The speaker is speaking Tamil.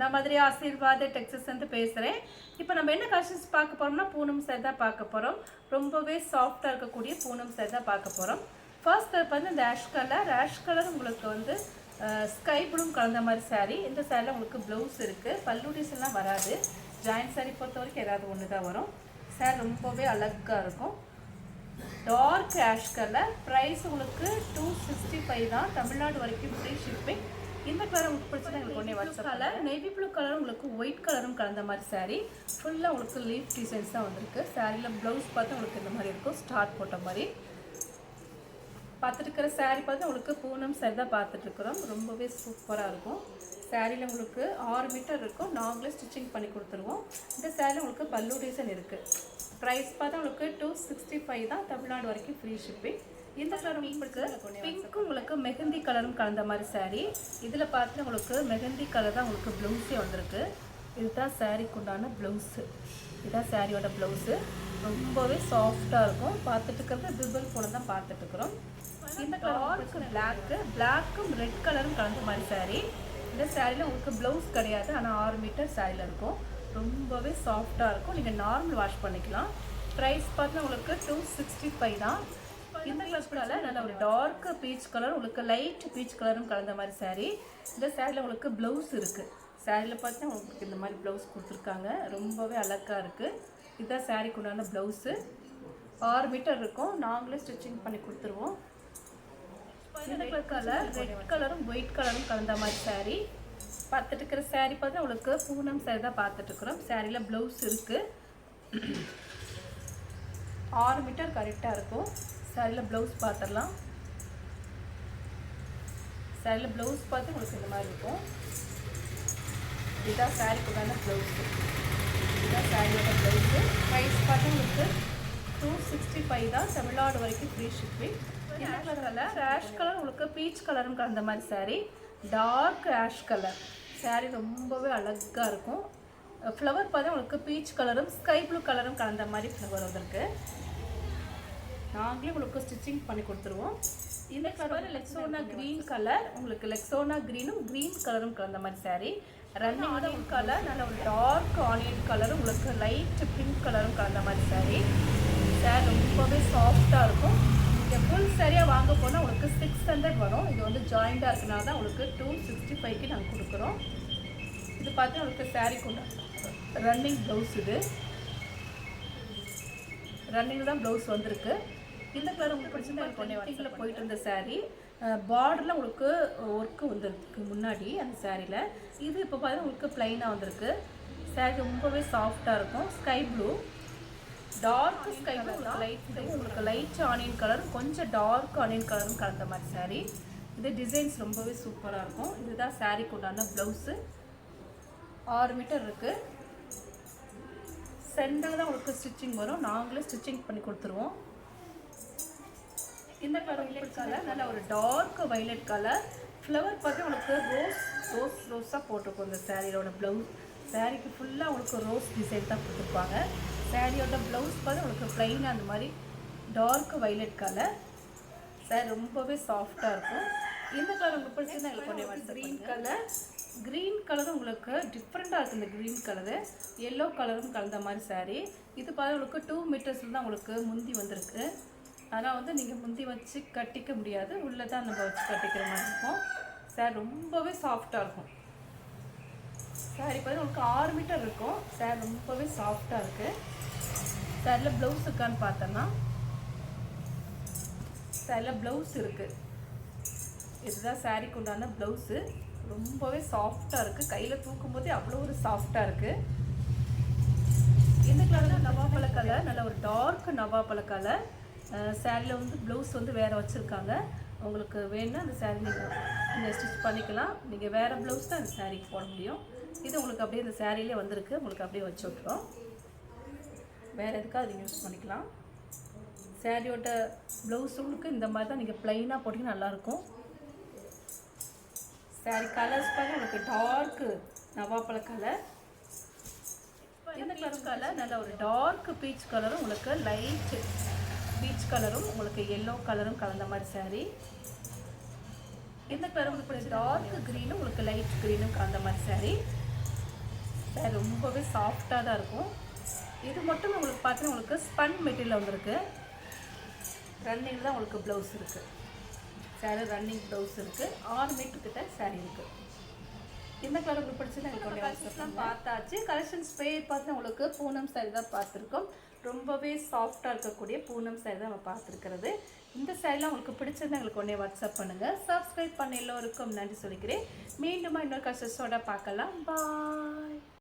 நான் மாதிரி ஆசீர்வாத டெக்ஸஸ்லேருந்து பேசுகிறேன் இப்போ நம்ம என்ன கலெக்ஷன்ஸ் பார்க்க போகிறோம்னா பூனம் சேர் தான் பார்க்க போகிறோம் ரொம்பவே சாஃப்டாக இருக்கக்கூடிய பூனம் சேர் தான் பார்க்க போகிறோம் ஃபர்ஸ்ட் கலர் வந்து இந்த ஆஷ் கலர் ஆஷ் கலர் உங்களுக்கு வந்து ஸ்கை ப்ளூம் கலந்த மாதிரி சேரீ இந்த சேரில் உங்களுக்கு ப்ளவுஸ் இருக்குது பல்லு வராது. ஜாயின்ட் சாரீ பொறுத்த வரைக்கும் ஏதாவது ஒன்று தான் வரும். சேர் ரொம்பவே அழகாக இருக்கும். டார்க் ஆஷ் கலர் ப்ரைஸ் உங்களுக்கு டூ சிக்ஸ்டி ஃபைவ் தான். தமிழ்நாடு வரைக்கும் ஃப்ரீ ஷிப்பிங் இந்த கலர் உங்களுக்கு பிடிச்சது எங்களுக்கு ஒன்றே WhatsApp colour navy blue colour உங்களுக்கு ஒயிட் கலரும் கலந்த மாதிரி saree. ஃபுல்லாக உங்களுக்கு லீஃப் டிசைன்ஸ் தான் வந்திருக்கு. சாரியில் ப்ளவுஸ் பார்த்து உங்களுக்கு இந்த மாதிரி இருக்கும். ஸ்டார்ட் போட்ட மாதிரி. பார்த்துட்டு இருக்கிற saree பார்த்து உங்களுக்கு பூனம் saree தான் பார்த்துட்டு இருக்கிறோம். ரொம்பவே சூப்பராக இருக்கும். சாரியில் உங்களுக்கு ஆறு மீட்டர் இருக்கும். நாங்களே ஸ்டிச்சிங் பண்ணி கொடுத்துருவோம். இந்த சாரியில் உங்களுக்கு பல்லு டிசைன் இருக்குது ப்ரைஸ் பார்த்தா உங்களுக்கு டூ சிக்ஸ்டி ஃபைவ் தான். தமிழ்நாடு வரைக்கும் ஃப்ரீ ஷிப்பிங் இந்த கலர் உங்களுக்கு பிங்க்கும் உங்களுக்கு மெஹந்தி கலரும் கலந்த மாதிரி saree. இதில் பார்த்து உங்களுக்கு மெஹந்தி கலர் தான் உங்களுக்கு ப்ளவுஸே வந்திருக்கு. இதுதான் சாரீக்கு உண்டான ப்ளவுஸு இதுதான் சாரியோட ப்ளவுஸு ரொம்பவே சாஃப்டாக இருக்கும். பார்த்துட்டு இருக்கிறது பிபிள் போல தான் பார்த்துட்டு இருக்கிறோம். இந்த டார்க் பிளாக்கு பிளாக்கும் ரெட் கலரும் கலந்த மாதிரி saree. இந்த சாரியில் உங்களுக்கு ப்ளவுஸ் கிடையாது. ஆனால் ஆறு மீட்டர் சாரியில் இருக்கும். ரொம்பவே சாஃப்டாக இருக்கும். நீங்கள் நார்மல் வாஷ் பண்ணிக்கலாம். ப்ரைஸ் பார்த்தா உங்களுக்கு டூ சிக்ஸ்டி ஃபைவ் தான். இந்த கலர் கூட நல்ல ஒரு டார்க் பீச் கலர் உங்களுக்கு லைட் பீச் கலரும் கலந்த மாதிரி சேரீ இந்த சாரியில் உங்களுக்கு ப்ளவுஸ் இருக்குது சாரியில் பார்த்தா உங்களுக்கு இந்த மாதிரி ப்ளவுஸ் கொடுத்துருக்காங்க. ரொம்பவே அழகாக இருக்குது இதுதான் சாரிக்கு உண்டான ப்ளவுஸு ஆறு மீட்டர் இருக்கும். நாங்களே ஸ்டிச்சிங் பண்ணி கொடுத்துருவோம். இந்த கலர் கலர் ரெட் கலரும் ஒயிட் கலரும் கலந்த மாதிரி saree. பார்த்துட்டு இருக்கிற saree பார்த்தா உங்களுக்கு பூனம் சேரீ தான் பார்த்துட்டு இருக்கிறோம். சாரியில் ப்ளவுஸ் இருக்குது ஆறு மீட்டர் கரெக்டாக இருக்கும். சாரியில் ப்ளவுஸ் பார்த்துடலாம் சாரியில் ப்ளவுஸ் பார்த்து உங்களுக்கு இந்த மாதிரி இருக்கும். இதுதான் சாரிக்கு உண்டான ப்ளவுஸு இதுதான் சாரியோட ப்ளவுஸு ப்ரைஸ் பார்த்து உங்களுக்கு டூ சிக்ஸ்டி ஃபைவ் தான். தமிழ்நாடு வரைக்கும் ஃப்ரீ ஷிப்பிங் ரேஷ் கலர் கலர் உங்களுக்கு பீச் கலரும் கலந்த மாதிரி saree. Dark ash colour sari ரொம்பவே அழகாக இருக்கும். ஃப்ளவர் பார்த்தா உங்களுக்கு பீச் கலரும் ஸ்கை ப்ளூ கலரும் கலந்த மாதிரி ஃப்ளவர் வந்திருக்கு. நாங்களே உங்களுக்கு ஸ்டிச்சிங் பண்ணி கொடுத்துருவோம். இந்த கலர் லெக்ஸோனா க்ரீன் கலர் உங்களுக்கு லெக்ஸோனா க்ரீனும் க்ரீன் கலரும் கலந்த மாதிரி saree. ரன்னிங் ஆனியன் கலர் நல்ல ஒரு டார்க் ஆனியன் கலரும் உங்களுக்கு லைட் பிங்க் கலரும் கலந்த மாதிரி saree. சார் ரொம்பவே சாஃப்டாக இருக்கும். நீங்கள் ஃபுல் சரியாக வாங்க போனால் உங்களுக்கு சிக்ஸ் ஹண்ட்ரட் வரும். இது வந்து ஜாயிண்டாக இருக்கனால தான் உங்களுக்கு டூ சிக்ஸ்டி ஃபைவ்க்கு நாங்கள் கொடுக்குறோம். இது பார்த்து உங்களுக்கு saree கொண்டு ரன்னிங் ப்ளவுஸ் இது. ரன்னிங் தான் ப்ளவுஸ் வந்திருக்கு. இந்த கலர் உங்களுக்கு பிடிச்சிருந்தா போயிட்டு இருந்த saree பார்டரில் உங்களுக்கு ஒர்க்கு வந்திருக்கு முன்னாடி அந்த சாரியில் இது இப்போ பார்த்தா உங்களுக்கு ப்ளைனாக வந்திருக்கு. saree ரொம்பவே சாஃப்டாக இருக்கும். Sky blue dark sky blue light உங்களுக்கு லைட் ஆனியன் கலர் கொஞ்சம் டார்க் ஆனியன் கலரும் கலந்த மாதிரி saree. இது டிசைன்ஸ் ரொம்பவே சூப்பராக இருக்கும். இதுதான் சாரீக்கு உண்டான ப்ளவுஸு ஆறு மீட்டர் இருக்குது சென்டரில் தான் உங்களுக்கு ஸ்டிச்சிங் வரும். நாங்களே ஸ்டிச்சிங் பண்ணி கொடுத்துருவோம். இந்த கலர் கலர் நல்ல ஒரு டார்க் வைலட் கலர் ஃப்ளவர் பார்த்து உங்களுக்கு ரோஸ் ரோஸ் ரோஸாக போட்டிருக்கும் இந்த சாரியோட ப்ளவுஸ் சாரிக்கு ஃபுல்லாக உங்களுக்கு ரோஸ் டிசைன் தான் கொடுத்துருப்பாங்க சாரியோட ப்ளவுஸ் பார்த்து உங்களுக்கு ப்ளைனாக அந்த மாதிரி டார்க் வைலட் கலர் சாரி ரொம்பவே சாஃப்டாக இருக்கும். இந்த கலர் உங்களுக்கு பிடிச்சிருந்தா எங்களுக்கு ஒன்றே க்ரீன் கலர் க்ரீன் கலரும் உங்களுக்கு டிஃப்ரெண்ட்டாக இருக்குது இந்த க்ரீன் கலரு எல்லோ கலரும் கலந்த மாதிரி saree. இது பார்த்து உங்களுக்கு டூ மீட்டர்ஸில் தான் உங்களுக்கு முந்தி வந்திருக்கு. அதெல்லாம் வந்து நீங்கள் முந்தி வச்சு கட்டிக்க முடியாது. உள்ளே தான் நம்ம வச்சு கட்டிக்கிற மாதிரி இருக்கும். சார் ரொம்பவே சாஃப்டாக இருக்கும். சாரி பார்த்து உங்களுக்கு ஆறு மீட்டர் இருக்கும். சார் ரொம்பவே சாஃப்டாக இருக்குது சாரில் ப்ளவுஸ் இருக்கான்னு பார்த்தோன்னா சாரில் ப்ளவுஸ் இருக்குது இதுதான் சாரிக்கு உண்டான ப்ளவுஸு ரொம்பவே சாஃப்டாக இருக்குது கையில் தூக்கும் போதே அவ்வளோ ஒரு சாஃப்டாக இருக்குது இந்த கலர் நவாப்பழ கலர் நல்ல ஒரு டார்க் நவாப்பழ கலர் சாரியில் வந்து ப்ளவுஸ் வந்து வேறு வச்சுருக்காங்க. உங்களுக்கு வேணும்னா அந்த சாரீ நீங்கள் நீங்கள் ஸ்டிச் பண்ணிக்கலாம். நீங்கள் வேறு ப்ளவுஸ் தான் அந்த சாரீக்கு போட முடியும். இது உங்களுக்கு அப்படியே இந்த சாரிலே வந்திருக்கு. உங்களுக்கு அப்படியே வச்சு விட்றோம் வேறு எதுக்காக நீங்கள் யூஸ் பண்ணிக்கலாம். சாரியோட ப்ளவுஸ் உங்களுக்கு இந்த மாதிரி தான் நீங்கள் ப்ளைனாக போட்டிங்கன்னா நல்லாயிருக்கும். சாரி கலர்ஸ் பாருங்க. உங்களுக்கு டார்க்கு நவாப்பழ கலர் இந்த கலர் கலர் நல்ல ஒரு டார்க் பீச் கலரும் உங்களுக்கு லைட் பீச் கலரும் உங்களுக்கு எல்லோ கலரும் கலந்த மாதிரி saree. இந்த கலர் உங்களுக்கு டார்க் க்ரீனும் உங்களுக்கு லைட் க்ரீனும் கலந்த மாதிரி saree. சாரி ரொம்பவே சாஃப்டாக தான் இருக்கும். இது மட்டும் உங்களுக்கு பார்த்தீங்கன்னா உங்களுக்கு ஸ்பன் மெட்டீரியல் வந்திருக்கு. ரன்னிங் தான் உங்களுக்கு ப்ளவுஸ் இருக்குது சாரி ரன்னிங் ப்ளவுஸ் இருக்குது ஆறு மீட்டர் கிட்ட சாரி இருக்குது இந்த கலர் உங்களுக்கு பிடிச்சது எங்களுக்கு கலெக்ஷன்ஸ்லாம் பார்த்தாச்சு. கலெக்ஷன்ஸ் பே பார்த்து உங்களுக்கு பூனம் சாரி தான் பார்த்துருக்கோம். ரொம்பவே சாஃப்டாக இருக்கக்கூடிய பூனம் சாரி தான் நம்ம பார்த்துருக்கிறது. இந்த சாரிலாம் உங்களுக்கு பிடிச்சது எங்களுக்கு உடனே வாட்ஸ்அப் பண்ணுங்கள் சப்ஸ்கிரைப் பண்ண எல்லோருக்கும் நன்றி சொல்லிக்கிறேன். மீண்டும் இன்னொரு கஷ்டத்தோட பார்க்கலாம். பாய்